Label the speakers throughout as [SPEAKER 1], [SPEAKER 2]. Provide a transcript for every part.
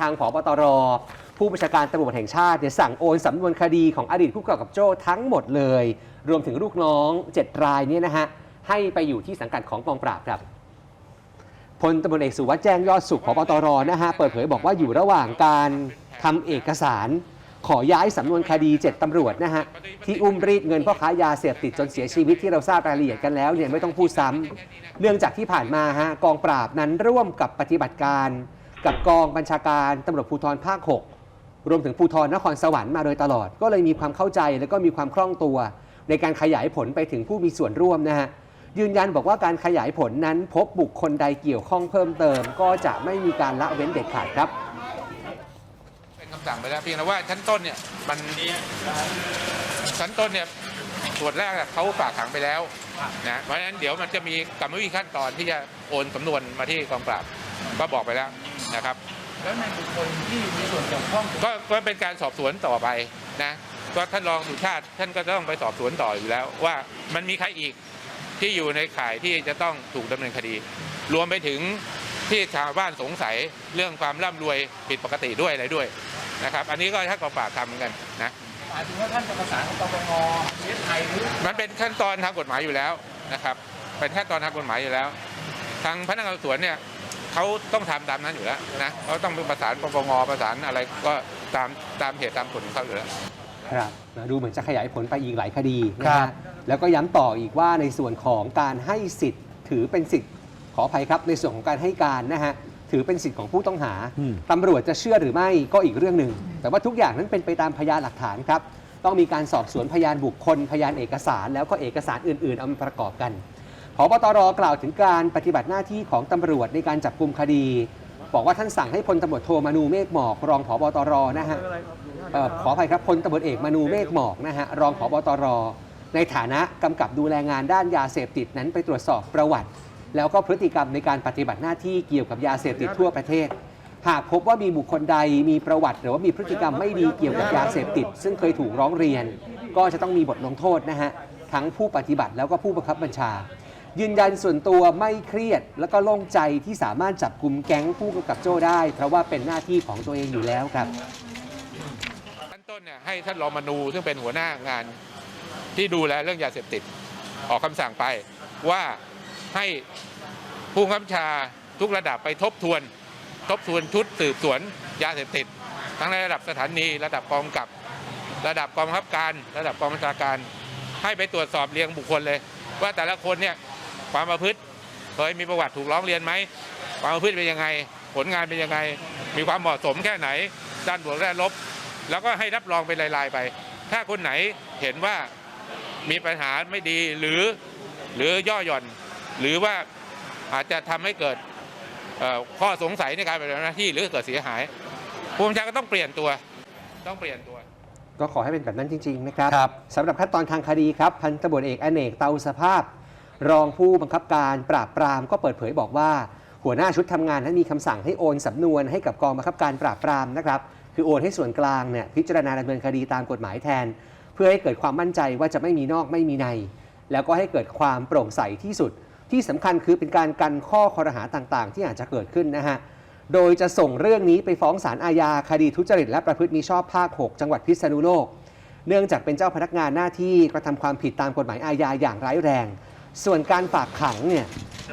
[SPEAKER 1] ทางผบตรผู้บัญชาการตำรวจแห่งชาติเนี่ยสั่งโอนสำนวนคดีของอดีตผู้กำกับโจ้ทั้งหมดเลย รวมถึงลูกน้อง 7 รายเนี่ยนะฮะให้ไปอยู่ที่สังกัดของกองปราบครับพลตำรวจเอกสุวัสด์แจ้งยอดสุขพบตรนะฮะเปิดเผยบอกว่าอยู่ระหว่างการทำเอกสาร ขอย้ายสำนวนคดี 7ตำรวจนะฮะที่อุ้มรีดเงินพ่อค้ายาเสพติดจนเสียชีวิตที่เราทราบรายละเอียดกันแล้วเนี่ยไม่ต้องพูดซ้ำเนื่องจากที่ผ่านมาฮะกองปราบนั้นร่วมกับปฏิบัติการ กับกองบัญชาการตำรวจภูธรภาค 6 รวมถึงภูธรนครสวรรค์มาโดยตลอด ก็เลยมีความเข้าใจแล้วก็มีความคล่องตัว ในการขยายผลไปถึงผู้มีส่วนร่วมนะฮะยืนยันบอกว่าการขยายผลนั้นพบบุคคลใดเกี่ยวข้องเพิ่มเติม ก็จะไม่มีการละเว้นเด็ดขาดครับ
[SPEAKER 2] เป็นคำสั่งไปแล้วเพียงแต่ว่าชั้นต้นเนี่ยมันชั้นต้นเนี่ยส่วนแรกเขาฝากขังไปแล้วนะเพราะฉะนั้นเดี๋ยวมันจะมีกรรมวิธีขั้นตอนที่จะโอนสำนวนมาที่กองปราบก็บอกไปแล้ว นะครับ
[SPEAKER 3] แล้วในบุคคลที่มีส่วนเกี่ยวข้อง
[SPEAKER 2] ก็ก็เป็นการสอบสวนต่อไปนะก็ท่านรองสุชาติท่านก็ต้องไปสอบสวนต่ออยู่แล้ว ว่ามันมีใครอีกที่อยู่ในข่ายที่จะต้องถูกดำเนินคดี รวมไปถึงที่ชาวบ้านสงสัยเรื่องความร่ำรวยผิดปกติด้วยอะไรด้วยนะครับ อันนี้ก็ถ้ากองปราบทำเหมือนกันนะ
[SPEAKER 3] หมายถึงว่าท่านจะประสานกับปปงเอสไอหรือ
[SPEAKER 2] มันเป็นขั้นตอนทางกฎหมายอยู่แล้วนะครับ เป็นขั้นตอนทางกฎหมายอยู่แล้ว ทางพนักงานสอบสวนเนี่ย เขาต้องทำตามนั้นอยู่แล้วนะเขาต้องประสานปปงประสานอะไรก็ตามตามเหตุตามผลของเขาอยู่แล้ว
[SPEAKER 1] ครับดูเหมือนจะขยายผลไปอีกหลายคดีนะ
[SPEAKER 3] ครั
[SPEAKER 1] ฮะ
[SPEAKER 3] บ
[SPEAKER 1] แล้วก็ย้ำต่ออีกว่าในส่วนของการให้สิทธิ์ถือเป็นสิทธิ์ขออภัยครับในส่วนของการให้การนะฮะถือเป็นสิทธิ์ของผู้ต้องหา
[SPEAKER 3] อืม
[SPEAKER 1] ตำรวจจะเชื่อหรือไม่ก็อีกเรื่องหนึ่ง แต่ว่าทุกอย่างนั้นเป็นไปตามพยานหลักฐานครับ ต้องมีการสอบสวนพยานบุคคล พยานเอกสาร แล้วก็เอกสารอื่นๆเอามาประกอบกัน พบตรกล่าวถึงการปฏิบัติหน้าที่ของตำรวจในการจับกลุ่มคดี บอกว่าท่านสั่งให้พลตำรวจโทมานูเมฆหมอกรองผบตรนะฮะเอ่อขออภัยครับพลตำรวจเอกมานูเมฆหมอกนะฮะรองผบตร ในฐานะกำกับดูแลงานด้านยาเสพติดนั้นไปตรวจสอบประวัติ แล้วก็พฤติกรรมในการปฏิบัติหน้าที่เกี่ยวกับยาเสพติดทั่วประเทศ หากพบว่ามีบุคคลใดมีประวัติ หรือว่ามีพฤติกรรมไม่ดีเกี่ยวกับยาเสพติด ซึ่งเคยถูกร้องเรียน ก็จะต้องมีบทลงโทษนะฮะทั้งผู้ปฏิบัติแล้วก็ผู้บังคับบัญชา ยืนยันส่วนตัวไม่เครียด แล้วก็โล่งใจที่สามารถจับกลุ่มแก๊งผู้กำกับโจ้ได้ เพราะว่าเป็นหน้าที่ของตัวเองอยู่แล้วครับ
[SPEAKER 2] ขั้นต้นเนี่ยให้ท่านรองมนูซึ่งเป็นหัวหน้างานที่ดูแลเรื่องยาเสพติด ออกคำสั่งไปว่าให้ผู้บังคับชาทุกระดับไปทบทวน ทบทวนชุดสืบสวนยาเสพติด ทั้งในระดับสถานีระดับกองกำกับ ระดับกองบังคับการ ระดับกองบัญชาการ ให้ไปตรวจสอบเรียงบุคคลเลย ว่าแต่ละคนเนี่ย ความประพฤติเคยมีประวัติถูกร้องเรียนไหมความประพฤติเป็นยังไง ผลงานเป็นยังไง มีความเหมาะสมแค่ไหน ด้านบวกและลบ แล้วก็ให้รับรองเป็นรายๆไป ถ้าคนไหนเห็นว่ามีปัญหาไม่ดีหรือหรือย่อหย่อน หรือว่าอาจจะทำให้เกิดเอ่อข้อสงสัยในการปฏิบัติหน้าที่หรือเกิดเสียหายผู้บัญชาก็ต้องเปลี่ยนตัวต้องเปลี่ยนตัว
[SPEAKER 1] ก็ขอให้เป็นแบบนั้นจริง ๆ นะครับ
[SPEAKER 3] ครับ
[SPEAKER 1] สำหรับขั้นตอนทางคดีครับ พันตำรวจเอกอเนกเตาสภาพ รองผู้บังคับการปราบปรามก็เปิดเผยบอกว่า หัวหน้าชุดทำงานนั้นมีคำสั่งให้โอนสำนวนให้กับกองบังคับการปราบปรามนะครับคือโอนให้ส่วนกลางเนี่ยพิจารณาดำเนินคดีตามกฎหมายแทน เพื่อให้เกิดความมั่นใจว่าจะไม่มีนอกไม่มีใน แล้วก็ให้เกิดความโปร่งใสที่สุด ที่สำคัญคือเป็นการกันข้อคอรหาต่างๆ ที่อาจจะเกิดขึ้นนะฮะโดยจะส่งเรื่องนี้ไปฟ้องศาลอาญาคดีทุจริตและประพฤติมิชอบภาค 6 จังหวัดพิษณุโลก เนื่องจากเป็นเจ้าพนักงานหน้าที่กระทำความผิดตามกฎหมายอาญาอย่างร้ายแรง ส่วนการฝากขังเนี่ย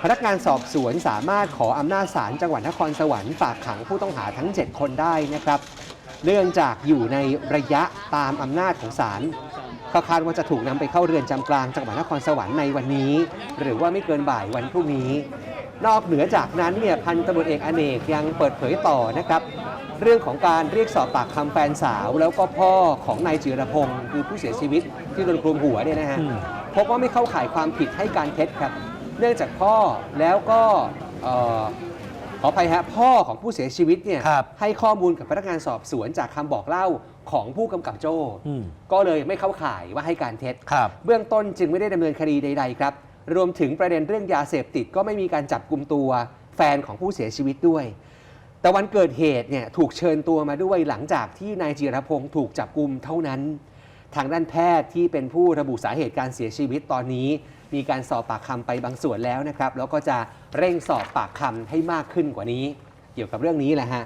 [SPEAKER 1] พนักงานสอบสวนสามารถขออำนาจศาลจังหวัดนครสวรรค์ฝากขังผู้ต้องหาทั้ง 7 คนได้นะครับเนื่องจากอยู่ในระยะตามอำนาจของศาลก็คาดว่าจะถูกนำไปเข้าเรือนจำกลางจังหวัดนครสวรรค์ในวันนี้ หรือว่าไม่เกินบ่ายวันพรุ่งนี้ นอกเหนือจากนั้นเนี่ยพันตำรวจเอกอเนกยังเปิดเผยต่อนะครับ เรื่องของการเรียกสอบปากคำแฟนสาว แล้วก็พ่อของนายจิรพงศ์คือผู้เสียชีวิตที่โดนคลุมหัวเนี่ยนะฮะ พบว่าไม่เข้าข่ายความผิดให้การเท็จครับ เนื่องจากพ่อแล้วก็เอ่อขออภัยฮะพ่อของผู้เสียชีวิตเนี่ย
[SPEAKER 3] ครับ
[SPEAKER 1] ให้ข้อมูลกับพนักงานสอบสวนจากคำบอกเล่าของผู้กำกับโจ้
[SPEAKER 3] อืม
[SPEAKER 1] ก็เลยไม่เข้าข่ายว่าให้การเท็จ
[SPEAKER 3] ครับ
[SPEAKER 1] เบื้องต้นจึงไม่ได้ดำเนินคดีใด ๆ ครับ รวมถึงประเด็นเรื่องยาเสพติดก็ไม่มีการจับกลุ่มตัวแฟนของผู้เสียชีวิตด้วย แต่วันเกิดเหตุเนี่ยถูกเชิญตัวมาด้วยหลังจากที่นายจิรพงศ์ถูกจับกลุ่มเท่านั้น ทางด้านแพทย์ที่เป็นผู้ระบุสาเหตุการเสียชีวิตตอนนี้ มีการสอบปากคำไปบางส่วนแล้วนะครับ แล้วก็จะเร่งสอบปากคำให้มากขึ้นกว่านี้ เกี่ยวกับเรื่องนี้แหละฮะ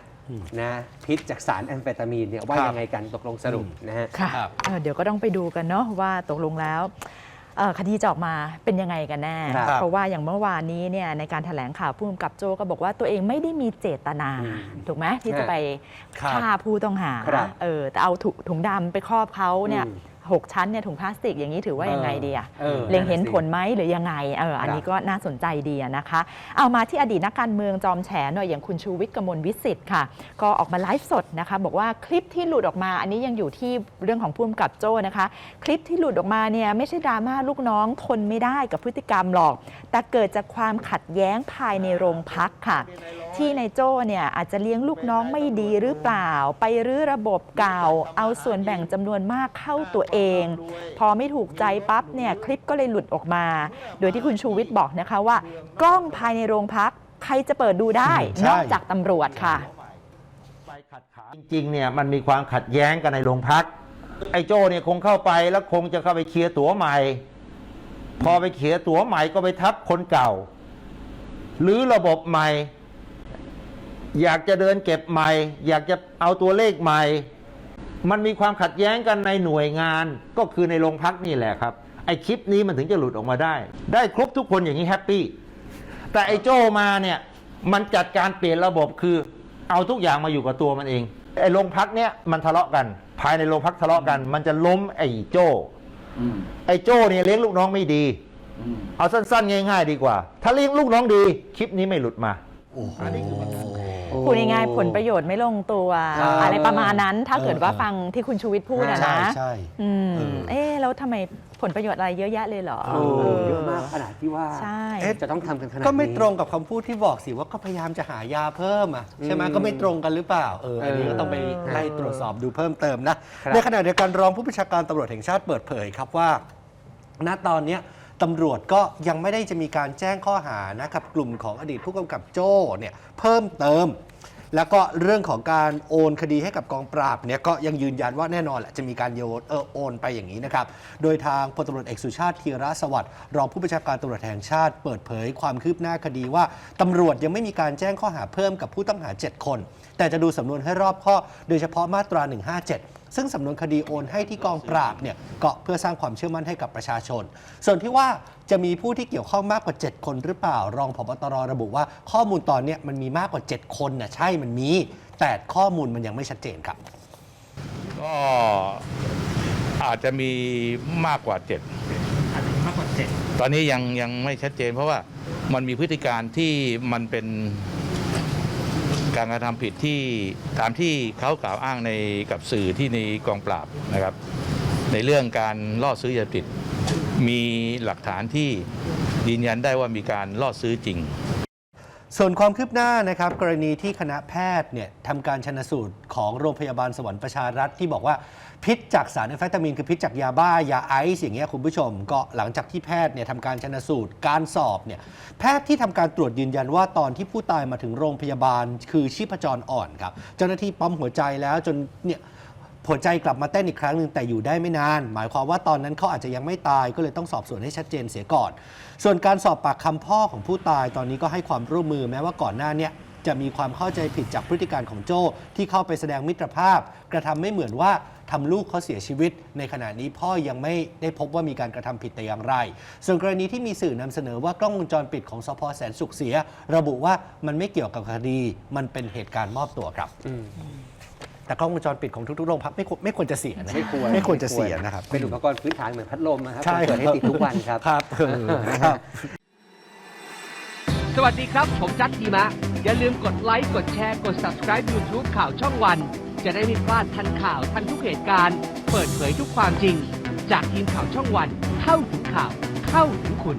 [SPEAKER 1] นะพิษจากสารแอมเฟตามีนเนี่ยว่า
[SPEAKER 4] ครับ
[SPEAKER 1] ยังไงกันตกลงสรุปนะฮะ
[SPEAKER 5] ค่ะ
[SPEAKER 4] ครับ
[SPEAKER 5] เอ่อเดี๋ยวก็ต้องไปดูกันเนาะว่าตกลงแล้วเอ่อ คดีจะออกมาเป็นยังไงกันแน่
[SPEAKER 1] ครับ
[SPEAKER 5] เพราะว่าอย่างเมื่อวานนี้เนี่ยในการถแถลงข่าวผู้กำกับโจก็บอกว่าตัวเองไม่ได้มีเจตนา
[SPEAKER 1] อืม
[SPEAKER 5] ถูกไหมที่จะ
[SPEAKER 1] ฮะ
[SPEAKER 5] ไป
[SPEAKER 4] ครับ
[SPEAKER 5] ฆ่าผู้ต้องหา
[SPEAKER 1] ครับ
[SPEAKER 5] เออแต่เอาถุถุงดำไปครอบเขาเนี่ย
[SPEAKER 1] อืม
[SPEAKER 5] หกชั้นเนี่ยถุงพลาสติกอย่างนี้ถือว่ายังไงดีอะ
[SPEAKER 1] ออ
[SPEAKER 5] เล็งเห็น
[SPEAKER 1] สิ
[SPEAKER 5] ผลไหมหรือยังไงเอออันนี้
[SPEAKER 1] ครับ
[SPEAKER 5] ก็น่าสนใจดีอะนะคะ เอามาที่อดีตนักการเมืองจอมแฉหน่อยอย่างคุณชูวิทย์กมลวิสิทธิ์ค่ะ ก็ออกมาไลฟ์สดนะคะ บอกว่าคลิปที่หลุดออกมา อันนี้ยังอยู่ที่เรื่องของผู้กำกับโจ้นะคะ คลิปที่หลุดออกมาเนี่ยไม่ใช่ดราม่าลูกน้องทนไม่ได้กับพฤติกรรมหรอก แต่เกิดจากความขัดแย้งภายในโรงพักค่ะที่นายโจ้เนี่ยอาจจะเลี้ยงลูกน้องไม่ดีหรือเปล่า ไปรื้อระบบเก่า เอาส่วนแบ่งจำนวนมากเข้าตัวเอง พอไม่ถูกใจปั๊บเนี่ยคลิปก็เลยหลุดออกมา โดยที่คุณชูวิทย์บอกนะคะว่า กล้องภายในโรงพักใครจะเปิดดูได้
[SPEAKER 4] ใช่
[SPEAKER 5] นอกจากตำรวจค่ะ
[SPEAKER 4] ไปขัดขาจริงๆเนี่ยมันมีความขัดแย้งกันในโรงพัก ไอ้โจ้เนี่ยคงเข้าไปแล้วคงจะเข้าไปเคลียร์ตั๋วใหม่ พอไปเคลียร์ตั๋วใหม่ก็ไปทับคนเก่า หรือระบบใหม่ อยากจะเดินเก็บใหม่ อยากจะเอาตัวเลขใหม่ มันมีความขัดแย้งกันในหน่วยงานก็คือในโรงพักนี่แหละครับไอ้คลิปนี้มันถึงจะหลุดออกมาได้ ได้ครบทุกคนอย่างนี้แฮปปี้แต่ไอ้โจ้มาเนี่ยมันจัดการเปลี่ยนระบบคือ เอาทุกอย่างมาอยู่กับตัวมันเองไอ้โรงพักเนี่ยมันทะเลาะกัน ภายในโรงพักทะเลาะกัน มันจะล้มไอ้โจ้ไอ้โจ้เนี่ยเลี้ยงลูกน้องไม่ดีเอาสั้นๆ ง่าย ๆ ดีกว่า ถ้าเลี้ยงลูกน้องดี คลิปนี้ไม่หลุดมา
[SPEAKER 5] พูดง่ายๆผลประโยชน์ไม่ลงตัว
[SPEAKER 4] ครับ
[SPEAKER 5] อะไรประมาณนั้นถ้าเกิดว่า
[SPEAKER 4] เออ
[SPEAKER 5] ฟังที่คุณชูวิทย์พูดอะ
[SPEAKER 4] ใช่
[SPEAKER 5] นะ
[SPEAKER 4] ใช่
[SPEAKER 5] อืม
[SPEAKER 4] เออ
[SPEAKER 5] เอ๊ะแล้วทำไมผลประโยชน์อะไรเยอะแยะเลยเหรอ
[SPEAKER 1] โอ้
[SPEAKER 5] เออ
[SPEAKER 1] เยอะมากขนาดที่ว่า
[SPEAKER 5] ใช่
[SPEAKER 1] เอ๊ะจะต้องทำกันขนาดนี้
[SPEAKER 6] ก็ไม่ตรงกับคำพูดที่บอกสิว่าก็พยายามจะหายาเพิ่มอะใช่ไหม
[SPEAKER 1] อืม
[SPEAKER 6] ก็ไม่ตรงกันหรือเปล่าเอออันนี้ก็ต้องไป
[SPEAKER 5] เออ
[SPEAKER 6] ไล่ตรวจสอบดูเพิ่มเติมนะครับ ในขณะเดียวกันรองผู้บัญชาการตำรวจแห่งชาติเปิดเผยครับว่า ณตอนเนี้ยตำรวจก็ยังไม่ได้จะมีการแจ้งข้อหานะครับกลุ่มของอดีตผู้กำกับโจ้เนี่ยเพิ่มเติม แล้วก็เรื่องของการโอนคดีให้กับกองปราบเนี่ยก็ยังยืนยันว่าแน่นอนแหละจะมีการโยนเออโอนไปอย่างนี้นะครับ โดยทางพลตำรวจเอกสุชาติธีระสวัสดิ์รองผู้บัญชาการตำรวจแห่งชาติเปิดเผยความคืบหน้าคดีว่าตำรวจยังไม่มีการแจ้งข้อหาเพิ่มกับผู้ต้องหา 7 คน แต่จะดูสำนวนให้รอบข้อโดยเฉพาะมาตรา 157 ซึ่งสำนวนคดีโอนให้ที่กองปราบเนี่ยก็เพื่อสร้างความเชื่อมั่นให้กับประชาชน ส่วนที่ว่าจะมีผู้ที่เกี่ยวข้องมากกว่า 7 คนหรือเปล่า รองผบตรระบุว่าข้อมูลตอนเนี้ยมันมีมากกว่า 7 คนน่ะใช่มันมี แต่ข้อมูลมันยังไม่ชัดเจนครับ
[SPEAKER 2] ก็อาจจะมีมากกว่าเจ็ด
[SPEAKER 3] มากกว่าเจ็ด
[SPEAKER 2] ตอนนี้ยังยังไม่ชัดเจน เพราะว่ามันมีพฤติการที่มันเป็น การกระทำผิดที่ตามที่เขากล่าวอ้างในกับสื่อที่ในกองปราบนะครับ ในเรื่องการล่อซื้อยาผิด มีหลักฐานที่ยืนยันได้ว่ามีการล่อซื้อจริง
[SPEAKER 6] ส่วนความคืบหน้านะครับกรณีที่คณะแพทย์เนี่ยทำการชนสูตรของโรงพยาบาลสวรรค์ประชารัฐที่บอกว่าพิษจากสารแอมเฟตามีนคือพิษจากยาบ้ายาไอซ์อย่างเงี้ยคุณผู้ชม ก็หลังจากที่แพทย์เนี่ยทำการชนสูตรการสอบเนี่ยแพทย์ที่ทำการตรวจยืนยันว่าตอนที่ผู้ตายมาถึงโรงพยาบาลคือชีพจรอ่อนครับเจ้าหน้าที่ปั๊มหัวใจแล้วจนเนี่ย หัวใจกลับมาเต้นอีกครั้งหนึ่งแต่อยู่ได้ไม่นาน หมายความว่าตอนนั้นเขาอาจจะยังไม่ตายก็เลยต้องสอบสวนให้ชัดเจนเสียก่อน ส่วนการสอบปากคำพ่อของผู้ตายตอนนี้ก็ให้ความร่วมมือแม้ว่าก่อนหน้าเนี้ยจะมีความเข้าใจผิดจากพฤติการของโจ้ที่เข้าไปแสดงมิตรภาพ กระทำไม่เหมือนว่าทำลูกเขาเสียชีวิต ในขณะนี้พ่อยังไม่ได้พบว่ามีการกระทำผิดแต่อย่างไร ส่วนกรณีที่มีสื่อนำเสนอว่ากล้องวงจรปิดของสพแสนสุขเสีย ระบุว่ามันไม่เกี่ยวกับคดี มันเป็นเหตุการณ์มอบตัวครับ แต่กล้องวงจรปิดของทุกๆโรงพักไม่ควรไม่ควรจะเสียนะ
[SPEAKER 1] ไม่ควร
[SPEAKER 6] ไม่ควรจะเสียนะครับ
[SPEAKER 1] เป็นอุปกรณ์พื้นฐานเหมือนพัดลมนะครับ
[SPEAKER 6] ใช่
[SPEAKER 1] ต้องเปิดให้ติดทุกวันครับ
[SPEAKER 6] ครับเออครับ
[SPEAKER 7] สวัสดีครับ ผมจัดทีมะ อย่าลืมกดไลค์ กดแชร์ กด subscribe YouTube ข่าวช่องวัน จะได้ไม่พลาดทันข่าวทันทุกเหตุการณ์ เปิดเผยทุกความจริง จากทีมข่าวช่องวัน เข้าถึงข่าว เข้าถึงคุณ